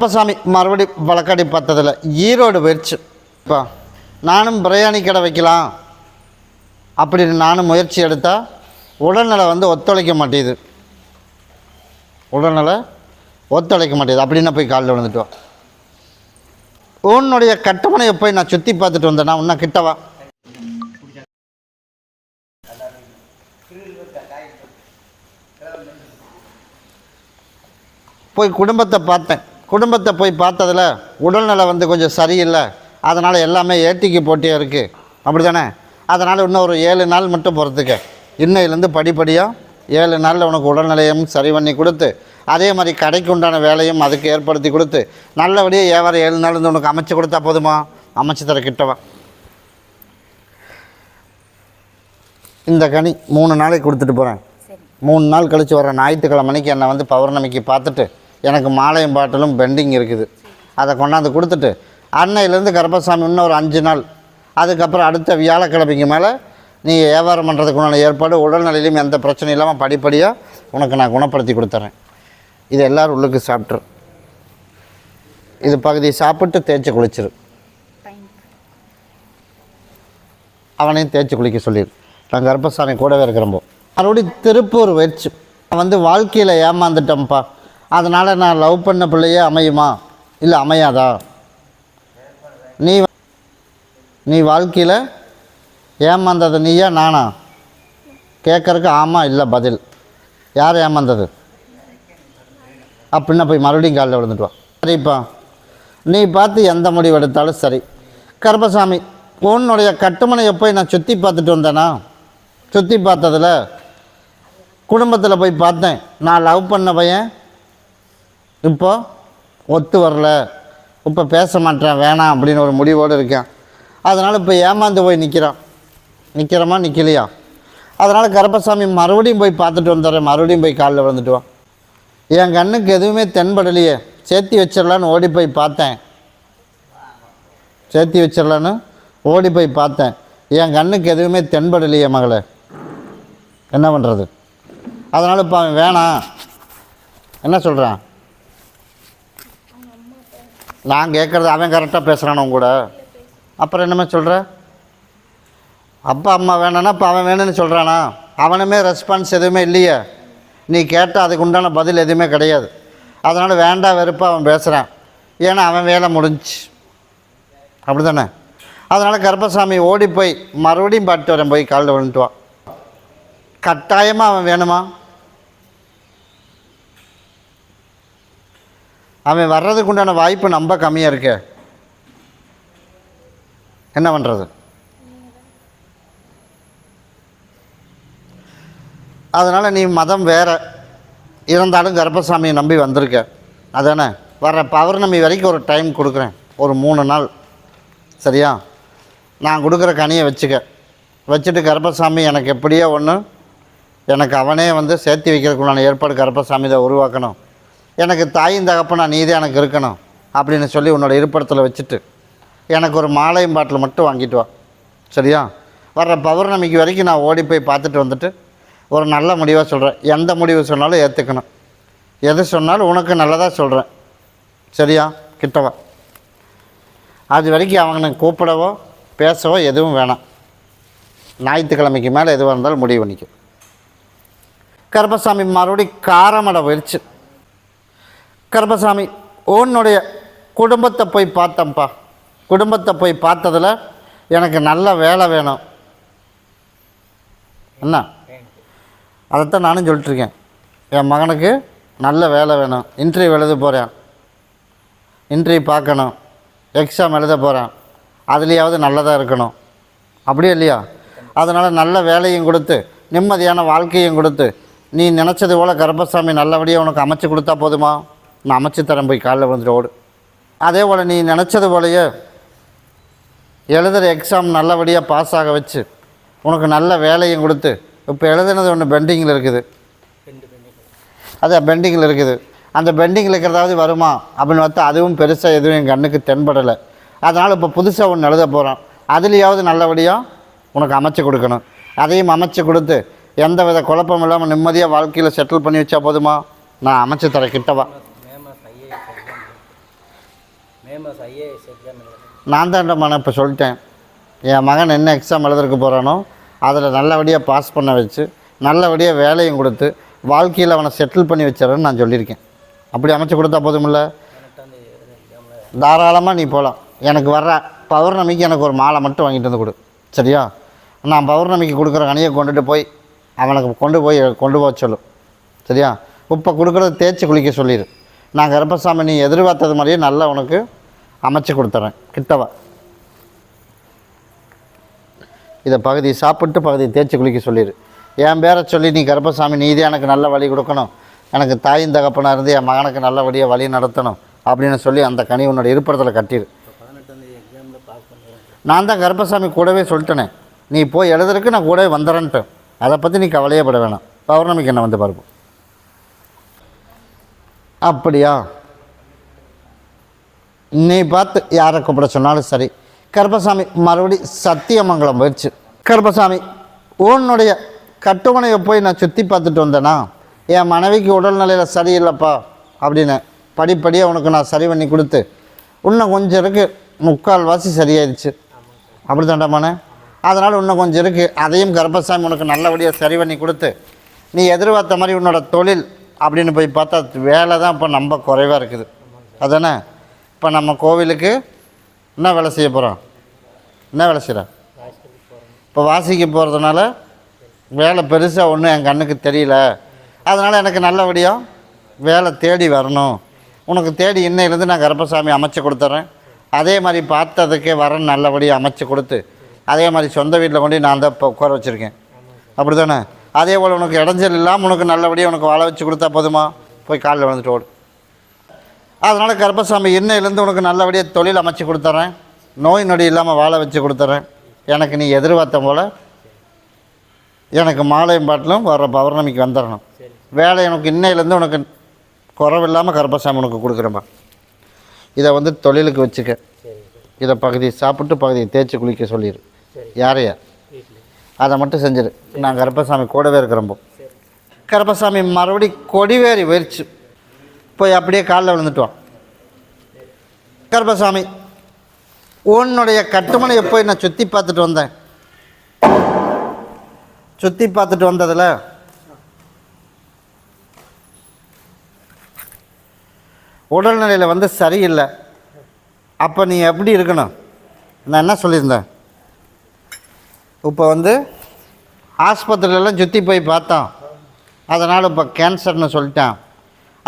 அப்பசாமி மறுபடி வழக்கடி பார்த்ததில் ஈரோடு போயிடுச்சு இப்போ நானும் பிரியாணி கடை வைக்கலாம் அப்படின்னு நானும் முயற்சி எடுத்தால் உடல்நிலை வந்து ஒத்துழைக்க மாட்டேது. உடல்நலை ஒத்துழைக்க மாட்டேது. அப்படின்னு போய் காலில் விழுந்துட்டோம் உன்னுடைய கட்டுமனையை போய் நான் சுற்றி பார்த்துட்டு வந்தேன்னா உன்ன கிட்டவா? போய் குடும்பத்தை பார்த்தேன். குடும்பத்தை போய் பார்த்ததில் உடல்நலை வந்து கொஞ்சம் சரியில்லை. அதனால் எல்லாமே ஏட்டிக்கு போட்டியாக இருக்குது அப்படி தானே அதனால் இன்னும் ஒரு ஏழு நாள் மட்டும் பொறுத்துக்க இன்னையிலேருந்து படிப்படியாக ஏழு நாளில் உனக்கு உடல்நிலையும் சரி பண்ணி கொடுத்து அதே மாதிரி கடைக்கு உண்டான வேலையும் அதுக்கு ஏற்படுத்தி கொடுத்து நல்லபடியாக வியாபாரம் ஏழு நாள் இருந்து உனக்கு அமைச்சு கொடுத்தா போதுமா? அமைச்சு தர கிட்டவா. இந்த கனி மூணு நாளைக்கு கொடுத்துட்டு போகிறேன் மூணு நாள் கழித்து வர ஞாயிற்றுக்கிழமை மணிக்கு என்னை வந்து பௌர்ணமிக்கு பார்த்துட்டு எனக்கு மாலையும் பாட்டிலும் பெண்டிங் இருக்குது. அதை கொண்டாந்து கொடுத்துட்டு அன்னையிலேருந்து கருப்பசாமி இன்னும் ஒரு அஞ்சு நாள். அதுக்கப்புறம் அடுத்த வியாழக்கிழமைக்கு மேலே நீ வியாபாரம் பண்ணுறதுக்கு உண்டான ஏற்பாடு உடல்நிலையிலும் எந்த பிரச்சனையும் இல்லாமல் படிப்படியாக உனக்கு நான் குணப்படுத்தி கொடுத்துறேன். இது எல்லோரும் உள்ளுக்கு சாப்பிட்ரு. இது பகுதி சாப்பிட்டு தேய்ச்சி குளிச்சிரு. அவனையும் தேய்ச்சி குளிக்க சொல்லிடு நான் கர்ப்பசாமி கூடவே இருக்கிறம்போ மறுபடியும் திருப்பூர் வச்சு வந்து வாழ்க்கையில் ஏமாந்துட்டேன்ப்பா. அதனால் நான் லவ் பண்ண பிள்ளையே அமையுமா? இல்லை அமையாதா? நீ நீ வாழ்க்கையில் ஏமாந்தது நீயா நானா? கேட்குறக்கு ஆமாம் இல்லை பதில். யார் ஏமாந்தது? அப்படின்னா போய் மறுபடியும் காலில் விழுந்துட்டுவான் சரிப்பா. நீ பார்த்து எந்த முடிவு எடுத்தாலும் சரி. கருப்பசாமி உன்னுடைய கட்டுமனையை போய் நான் சுற்றி பார்த்துட்டு வந்தேனா? சுற்றி பார்த்ததில் குடும்பத்தில் போய் பார்த்தேன். நான் லவ் பண்ண பையன் இப்போ ஒத்து வரல. இப்போ பேச மாட்டேன் வேணாம் அப்படின்னு ஒரு முடிவோடு இருக்கேன். அதனால் இப்போ ஏமாந்து போய் நிற்கிறான் நிற்கிறோமா நிற்கலையா அதனால் கருப்பசாமி மறுபடியும் போய் பார்த்துட்டு வந்துடுறேன். மறுபடியும் போய் காலில் விழுந்துட்டு வா. என் கண்ணுக்கு எதுவுமே தென்படலையே. சேர்த்தி வச்சிடலான்னு ஓடி போய் பார்த்தேன். சேர்த்தி வச்சிடலான்னு ஓடி போய் பார்த்தேன். என் கண்ணுக்கு எதுவுமே தென்படலையே மகளே. என்ன பண்ணுறது அதனால் இப்போ அவன் வேணாம். என்ன சொல்கிறான் நான் கேட்குறது அவன் கரெக்டாக பேசுகிறான் உன் கூட. அப்புறம் என்னமே சொல்கிற அப்பா அம்மா வேணான்னா இப்போ அவன் வேணும்னு சொல்கிறானா அவனுமே ரெஸ்பான்ஸ் எதுவுமே இல்லையே. நீ கேட்டால் அதுக்கு உண்டான பதில் எதுவுமே கிடையாது. அதனால் வேண்டாம் வெறுப்பாக அவன் பேசுகிறான் ஏன்னா அவன் வேலை முடிஞ்சுச்சு. அப்படி தானே அதனால் கருப்பசாமி ஓடி போய் மறுபடியும் பாட்டு வரேன் போய் காலில் விழுந்துட்டுவான். கட்டாயமாக அவன் வேணுமா? அவன் வர்றதுக்கு உண்டான வாய்ப்பு ரொம்ப கம்மியாக இருக்கு. என்ன பண்ணுறது அதனால் நீ மதம் வேறு. இருந்தாலும் கர்ப்பசாமியை நம்பி வந்திருக்க. அதானே? வர்ற பௌர்ணமி வரைக்கும் ஒரு டைம் கொடுக்குறேன். ஒரு மூணு நாள். சரியா? நான் கொடுக்குற கனியை வச்சுக்க. வச்சுட்டு கர்ப்பசாமி எனக்கு எப்படியோ ஒன்று எனக்கு அவனே வந்து சேர்த்து வைக்கிறதுக்குள்ளான ஏற்பாடு கர்ப்பசாமி இதை உருவாக்கணும். எனக்கு தாயும் தகப்பனா நீ தான் எனக்கு இருக்கணும் அப்படின்னு சொல்லி உன்னோட இருப்பிடத்தில் வச்சுட்டு எனக்கு ஒரு மாலையும் பாட்டில் மட்டும் வாங்கிட்டு வா. சரியா? வர்ற பௌர்ணமிக்கு வரைக்கும் நான் ஓடி போய் பார்த்துட்டு வந்துட்டு ஒரு நல்ல முடிவாக சொல்கிறேன் எந்த முடிவு சொன்னாலும் ஏற்றுக்கணும் எது சொன்னாலும் உனக்கு நல்லதாக சொல்கிறேன் சரியா? கிட்டவா அது வரைக்கும் அவனை கூப்பிடவோ பேசவோ எதுவும் வேணாம். ஞாயிற்றுக்கிழமைக்கு மேலே எதுவாக இருந்தாலும் முடிவு பண்ணிக்கும் கருப்பசாமி மறுபடியும் காரமடை போயிடுச்சு கருப்பசாமி உன்னுடைய குடும்பத்தை போய் பார்த்தேன்ப்பா. குடும்பத்தை போய் பார்த்ததில் எனக்கு நல்ல வேலை வேணும். என்ன? அதைத்தான் நானும் சொல்லிட்டுருக்கேன். என் மகனுக்கு நல்ல வேலை வேணும். இன்டர்வியூ எழுத போகிறேன் இன்டர்வியூ பார்க்கணும். எக்ஸாம் எழுத போகிறேன் அதுலேயாவது நல்லதாக இருக்கணும். அப்படியே இல்லையா? அதனால் நல்ல வேலையும் கொடுத்து நிம்மதியான வாழ்க்கையும் கொடுத்து நீ நினச்சது போல் கர்ப்பசாமி நல்லபடியாக உனக்கு அமைச்சு கொடுத்தா போதுமா? நான் அமைச்சு தரேன் போய் காலைல வந்துட்டு ஓடு. அதே போல் நீ நினச்சது போலயே எழுதுகிற எக்ஸாம் நல்லபடியாக பாஸ் ஆக வச்சு உனக்கு நல்ல வேலையும் கொடுத்து இப்போ எழுதுனது ஒன்று பெண்டிங்கில் இருக்குது. அது பெண்டிங்கில் இருக்குது. அந்த பெண்டிங்கில் இருக்கிறதாவது வருமா? அப்படின்னு பார்த்தா அதுவும் பெருசாக எதுவும் என் கண்ணுக்கு தென்படலை. அதனால் இப்போ புதுசாக ஒன்று எழுத போகிறோம் அதுலேயாவது நல்லபடியாக உனக்கு அமைச்சு கொடுக்கணும். அதையும் அமைச்சு கொடுத்து எந்த வித குழப்பம் இல்லாமல் நிம்மதியாக வாழ்க்கையில் செட்டில் பண்ணி வச்சா போதுமா? நான் அமைச்சு தரேன் கிட்டவா? நான் தான் மகன் இப்போ சொல்லிட்டேன். என் மகன் என்ன எக்ஸாம் எழுதுறதுக்கு போகிறானோ அதில் நல்லபடியாக பாஸ் பண்ண வச்சு நல்லபடியாக வேலையும் கொடுத்து வாழ்க்கையில் அவனை செட்டில் பண்ணி வச்சிடறேன்னு நான் சொல்லியிருக்கேன். அப்படி அமைச்சு கொடுத்தா போதுமில்ல? தாராளமாக நீ போகலாம் எனக்கு வர்ற பௌர்ணமிக்கு எனக்கு ஒரு மாலை மட்டும் வாங்கிட்டு வந்து கொடு. சரியா? நான் பௌர்ணமிக்கு கொடுக்குற கனியை கொண்டுட்டு போய் அவனுக்கு கொண்டு போய் கொண்டு போக சொல்லு. சரியா? இப்போ கொடுக்குறத தேய்ச்சி குளிக்க சொல்லிடு நான் கருப்பசாமி நீ எதிர்பார்த்தது மாதிரியே நல்லா உனக்கு அமைச்சு கொடுத்துட்றேன் கிட்டவா. இதை பகுதி சாப்பிட்டு பகுதி தேய்ச்சி குளிக்க சொல்லிடு. என் பேரை சொல்லி நீ கருப்பசாமி நீ எனக்கு நல்ல வழி கொடுக்கணும். எனக்கு தாயின் தகப்பனாக இருந்து என் மகனுக்கு நல்லபடியாக வழி நடத்தணும் அப்படின்னு சொல்லி அந்த கனி உன்னோட இருப்பிடத்தில் கட்டிடு. நான் தான் கருப்பசாமி கூடவே சொல்லிட்டேனே. நீ போய் எழுதுறதுக்கு நான் கூடவே வந்துடுறேன்ட்டேன் அதை பற்றி நீ கவலையே பட வேணாம். பௌர்ணமிக்கு என்ன வந்து பார்ப்போம் அப்படியா? நீ பார்த்து யாரை கூப்பிட சொன்னாலும் சரி. கருப்பசாமி மறுபடி சத்தியமங்கலம் போயிடுச்சு கருப்பசாமி உன்னுடைய கட்டுமனையை போய் நான் சுற்றி பார்த்துட்டு வந்தேன்னா என் மனைவிக்கு உடல்நிலையில் சரியில்லைப்பா அப்படின்னு படிப்படியாக உனக்கு நான் சரி பண்ணி கொடுத்து இன்னும் கொஞ்சம் இருக்குது முக்கால் வாசி சரியாயிடுச்சு அப்படி தாண்டாமாண்ணே அதனால் இன்னும் கொஞ்சம் இருக்குது அதையும் கருப்பசாமி உனக்கு நல்லபடியாக சரி பண்ணி கொடுத்து நீ எதிர்பார்த்த மாதிரி உன்னோட தொழில் அப்படின்னு போய் பார்த்தா வேலை தான் இப்போ ரொம்ப குறைவாக இருக்குது. அதானே? இப்போ நம்ம கோவிலுக்கு என்ன வேலை செய்ய போகிறோம்? என்ன வேலை செய்கிறோம்? இப்போ வாசிக்க போகிறதுனால வேலை பெருசாக ஒன்றும் என் கண்ணுக்கு தெரியல. அதனால் எனக்கு நல்லபடியாக வேலை தேடி வரணும். உனக்கு தேடி இன்னையிலேருந்து நான் கருப்பசாமி அமைச்சு கொடுத்துட்றேன். அதே மாதிரி பார்த்ததுக்கே வர நல்லபடியாக அமைச்சு கொடுத்து அதே மாதிரி சொந்த வீட்டில் கொண்டு நான் தான் இப்போ உட்கார வச்சுருக்கேன். அப்படி தானே அதே போல் உனக்கு இடைஞ்சல் இல்லாமல் உனக்கு நல்லபடியாக உனக்கு வாழ வச்சு கொடுத்தா போதுமா? போய் காலில் விழுந்துட்டு ஓடு. அதனால் கருப்பசாமி இன்னையிலேருந்து உனக்கு நல்லபடியாக தொழில் அமைச்சு கொடுத்துட்றேன் நோய் நொடி இல்லாமல் வாழ வச்சு கொடுத்துட்றேன் எனக்கு நீ எதிர்பார்த்த போல் எனக்கு மாலையும் பாட்டிலும் வர பௌர்ணமிக்கு வந்துடணும் வேலை எனக்கு இன்னையிலேருந்து உனக்கு குறவில்லாமல் கருப்பசாமி உனக்கு கொடுக்குறேம்மா இதை வந்து தொழிலுக்கு வச்சுக்க. இதை பகுதி சாப்பிட்டு பகுதியை தேய்ச்சி குளிக்க சொல்லிடு யாரையா? அதை மட்டும் செஞ்சிரு. நான் கருப்பசாமி கூடவே இருக்கிறப்போ கருப்பசாமி மறுபடி கொடிவேறி போயிடுச்சு போய் அப்படியே காலில் விழுந்துட்டுவான் கர்பசாமி கருப்பசாமி உன்னுடைய கட்டுமனையை போய் நான் சுற்றி பார்த்துட்டு வந்தேன். சுற்றி பார்த்துட்டு வந்ததில் உடல்நிலையில் வந்து சரியில்லை. அப்போ நீ எப்படி இருக்கணும்? நான் என்ன சொல்லியிருந்தேன்? இப்போ வந்து ஆஸ்பத்திரியிலலாம் சுற்றி போய் பார்த்தோம் அதனால் இப்போ கேன்சர்னு சொல்லிட்டான்.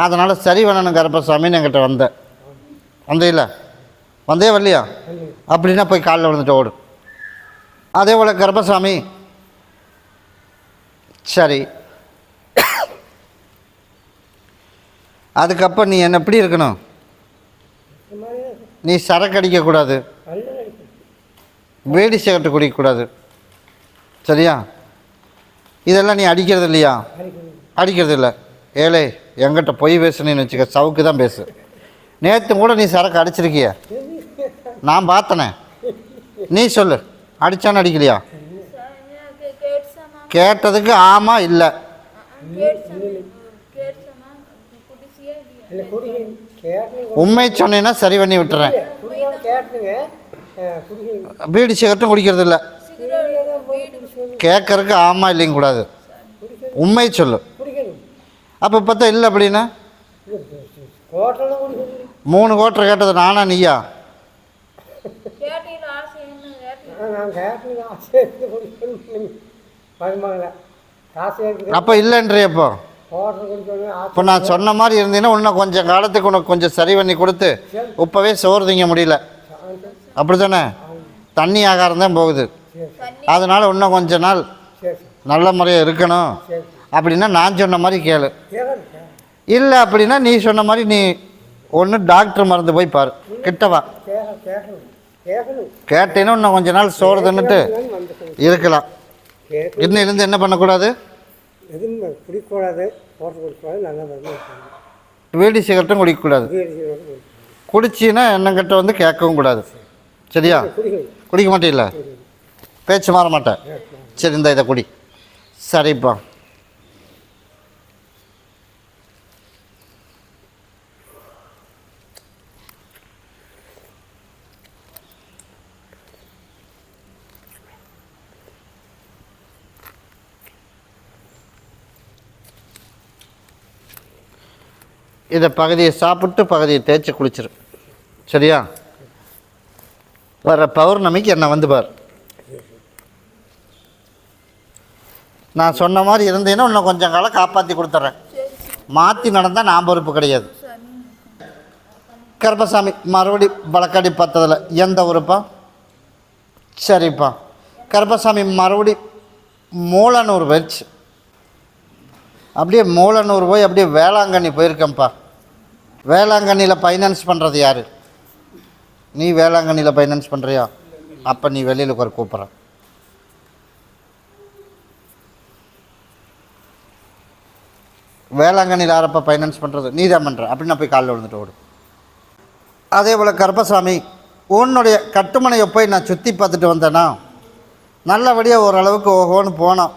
அதனால் சரி பண்ணணும் கருப்பசாமின்னு என்கிட்ட வந்தேன். வந்தே வந்தே வரலையா அப்படின்னா போய் காலில் விழுந்துட்டு ஓடு. அதே போல் கருப்பசாமி. சரி. அதுக்கப்புறம் நீ என்ன எப்படி இருக்கணும்? நீ சரக்கு அடிக்கக்கூடாது வேடி சிகரெட்டு குடிக்கக்கூடாது சரியா? இதெல்லாம் நீ அடிக்கிறது இல்லையா? அடிக்கிறது இல்லை. ஏழை எங்கிட்ட பொய் பேசுனேன்னு வச்சுக்க சவுக்கு தான் பேசு. நேற்று கூட நீ சரக்கு அடிச்சிருக்கிய. நான் பார்த்தனே. நீ சொல்லு. அடித்தான்னு அடிக்கலையா? கேட்டதுக்கு ஆமாம் இல்லை. உண்மை சொன்னேன்னா சரி பண்ணி விட்டுறேன். பீடி சிகரெட்டும் குடிக்கிறது இல்லை. கேட்கறதுக்கு ஆமாம் இல்லைங்க கூடாது உண்மை சொல்லு. அப்போ பார்த்தா இல்லை அப்படின்னா? மூணு கோட்டரை கேட்டது நானா நீயா? அப்போ இல்லைன்றியப்போ இப்போ நான் சொன்ன மாதிரி இருந்தீங்கன்னா இன்னும் கொஞ்சம் காலத்துக்கு உனக்கு கொஞ்சம் சரி பண்ணி கொடுத்து இப்போவே சோறு திங்க முடியல. அப்படி தானே தண்ணி ஆகாரம் தான் போகுது. அதனால் இன்னும் கொஞ்ச நாள் நல்ல முறையாக இருக்கணும். அப்படின்னா நான் சொன்ன மாதிரி கேளு. இல்லை அப்படின்னா நீ சொன்ன மாதிரி நீ ஒன்று டாக்டர் மருந்து போய் பாரு. கிட்டவா கேட்டேன்னா இன்னும் கொஞ்ச நாள் சோறு தின்னுட்டு இருக்கலாம். இன்னிலேருந்து என்ன பண்ணக்கூடாது? வீடி சிகரெட்டும் குடிக்கக்கூடாது. குடிச்சின்னா என்னங்கிட்ட வந்து கேட்கவும் கூடாது. சரியா? குடிக்க மாட்டீல்ல பேச்சு மாற மாட்டேன். சரி இந்த இதை குடி. சரிப்பா. இதை பகுதியை சாப்பிட்டு பகுதியை தேய்ச்சி குளிச்சிரு. சரியா? வர பௌர்ணமிக்கு என்னை வந்து பார். நான் சொன்ன மாதிரி இருந்தேன்னா இன்னும் கொஞ்சம் காலம் காப்பாற்றி கொடுத்துட்றேன் மாற்றி நடந்தால் நான் பொறுப்பு கிடையாது. கருப்பசாமி மறுபடி வழக்கடி பார்த்ததில் எந்த ஊருப்பா சரிப்பா. கருப்பசாமி மறுபடி மூலனூர் வச்சு அப்படியே மூலனூர் போய் அப்படியே வேளாங்கண்ணி போயிருக்கேன்ப்பா. வேளாங்கண்ணியில் ஃபைனான்ஸ் பண்ணுறது யார்? நீ வேளாங்கண்ணியில் ஃபைனான்ஸ் பண்ணுறியா அப்போ நீ வெளியில் உட்கார கூப்பிட்றேன். வேளாங்கண்ணியில் யாரப்பா ஃபைனான்ஸ் பண்ணுறது நீ தான் பண்ணுற அப்படின்னு நான் போய் காலில் விழுந்துட்டு ஓடு. அதே போல் கருப்பசாமி உன்னுடைய கட்டுமனையை போய் நான் சுற்றி பார்த்துட்டு வந்தேன்னா நல்லபடியாக ஓரளவுக்கு ஓஹோன்னு போனோம்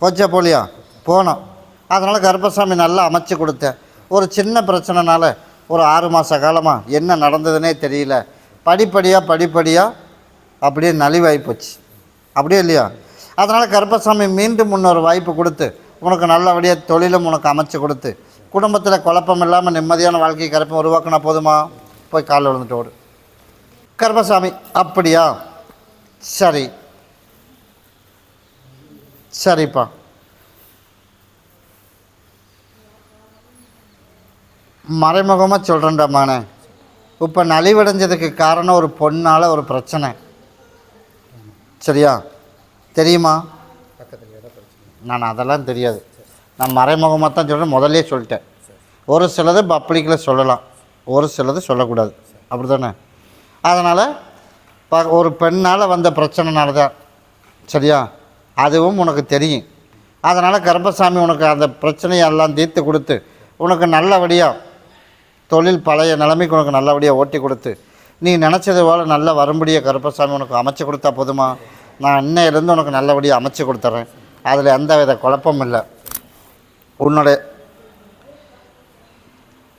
போச்சா போலியா? போனோம் அதனால் கருப்பசாமி நல்லா அமைச்சு கொடுத்தேன். ஒரு சின்ன பிரச்சனைனால ஒரு ஆறு மாத காலமாக என்ன நடந்ததுன்னே தெரியல. படிப்படியாக படிப்படியாக அப்படியே நலிவாகி போச்சு. அப்படியே இல்லையா? அதனால் கருப்பசாமி மீண்டும் இன்னொரு வாய்ப்பு கொடுத்து உனக்கு நல்லபடியாக தொழிலும் உனக்கு அமைச்சு கொடுத்து குடும்பத்தில் குழப்பம் இல்லாமல் நிம்மதியான வாழ்க்கை கருப்பம் உருவாக்கினா போதுமா? போய் காலில் விழுந்துட்டு ஓடு. கருப்பசாமி அப்படியா? சரி. சரிப்பா. மறைமுகமாக சொல்கிறேன்டா மகனே இப்போ நலிவடைஞ்சதுக்கு காரணம் ஒரு பொண்ணால் ஒரு பிரச்சனை. சரியா? தெரியுமா? நான் அதெல்லாம் தெரியாது. நான் மறைமுகமாக தான் சொல்கிறேன் முதல்லே சொல்லிட்டேன். ஒரு சிலது பப்ளிக்கில் சொல்லலாம். ஒரு சிலது சொல்லக்கூடாது. அப்படி தானே அதனால் ப ஒரு பெண்ணால் வந்த பிரச்சனைனால தான் சரியா? அதுவும் உனக்கு தெரியும். அதனால் கருப்பசாமி உனக்கு அந்த பிரச்சனையெல்லாம் தீர்த்து கொடுத்து உனக்கு நல்லபடியாக தொழில் பழைய நிலைமைக்கு உனக்கு நல்லபடியாக ஓட்டி கொடுத்து நீ நினச்சது போல் நல்ல வரும்படியாக கருப்பசாமி உனக்கு அமைச்சு கொடுத்தா போதுமா? நான் இன்னையிலேருந்து உனக்கு நல்லபடியாக அமைச்சு கொடுத்துட்றேன் அதில் எந்த வித குழப்பமும் இல்லை. உன்னுடைய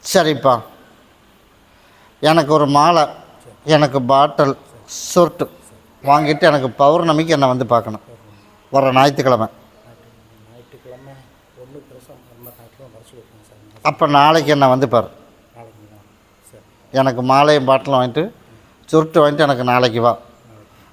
சரிப்பா. எனக்கு ஒரு மாலை எனக்கு பாட்டில் சுருட்டு வாங்கிட்டு எனக்கு பௌர்ணமிக்கு என்னை வந்து பார்க்கணும். வர ஞாயிற்றுக்கிழமை. அப்போ நாளைக்கு என்னை வந்து பாரு. எனக்கு மாலையும் பாட்டிலும் வாங்கிட்டு சுருட்டு வாங்கிட்டு எனக்கு நாளைக்கு வா.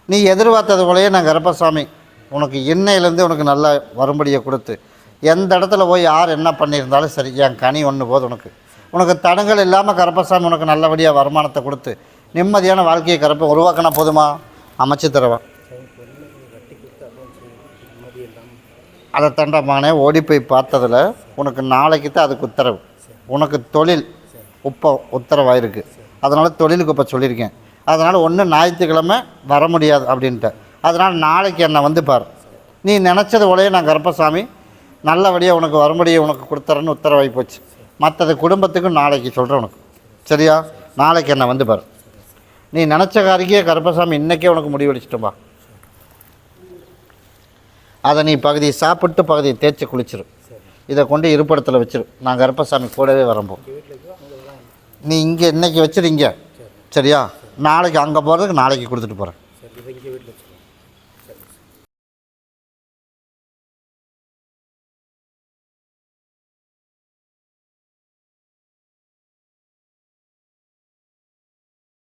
நீ எதிர்பார்த்தது போலயே நான் கருப்பசாமி உனக்கு இன்னையிலேருந்து உனக்கு நல்லா வரும்படியை கொடுத்து எந்த இடத்துல போய் யார் என்ன பண்ணியிருந்தாலும் சரி என் கனி ஒன்று போதும் உனக்கு. உனக்கு தடங்கள் இல்லாமல் கருப்பசாமி உனக்கு நல்லபடியாக வருமானத்தை கொடுத்து நிம்மதியான வாழ்க்கையை கருப்பை உருவாக்கினா போதுமா? அமைச்சு தருவேன். அதை தண்டமானே ஓடி போய் பார்த்ததில் உனக்கு நாளைக்கு தான் அதுக்கு உத்தரவு. உனக்கு தொழில் இப்போ உத்தரவாயிருக்கு. அதனால் தொழிலுக்கு இப்போ சொல்லியிருக்கேன். அதனால் ஒன்று ஞாயிற்றுக்கிழமை வர முடியாது அப்படின்ட்டு. அதனால் நாளைக்கு என்னை வந்து பார். நீ நினச்சது போலயே நான் கருப்பசாமி நல்லபடியாக உனக்கு வரும்படியை உனக்கு கொடுத்துறேன்னு உத்தரவாகி போச்சு. மற்றது குடும்பத்துக்கும் நாளைக்கு சொல்கிறேன் உனக்கு. சரியா? நாளைக்கு என்னை வந்து பார். நீ நினச்ச காரிக்கே கருப்பசாமி இன்றைக்கே உனக்கு முடிவெடிச்சிட்டோம்பா அதை நீ பகுதியை சாப்பிட்டு பகுதியை தேய்ச்சி குளிச்சிரு. இதை கொண்டு இருப்பிடத்தில் வச்சிரு. நான் கருப்பசாமி கூடவே வரம்போ நீ இங்கே இன்னைக்கு வச்சிரு இங்கே சரியா நாளைக்கு அங்கே போகிறதுக்கு நாளைக்கு கொடுத்துட்டு போகிறேன்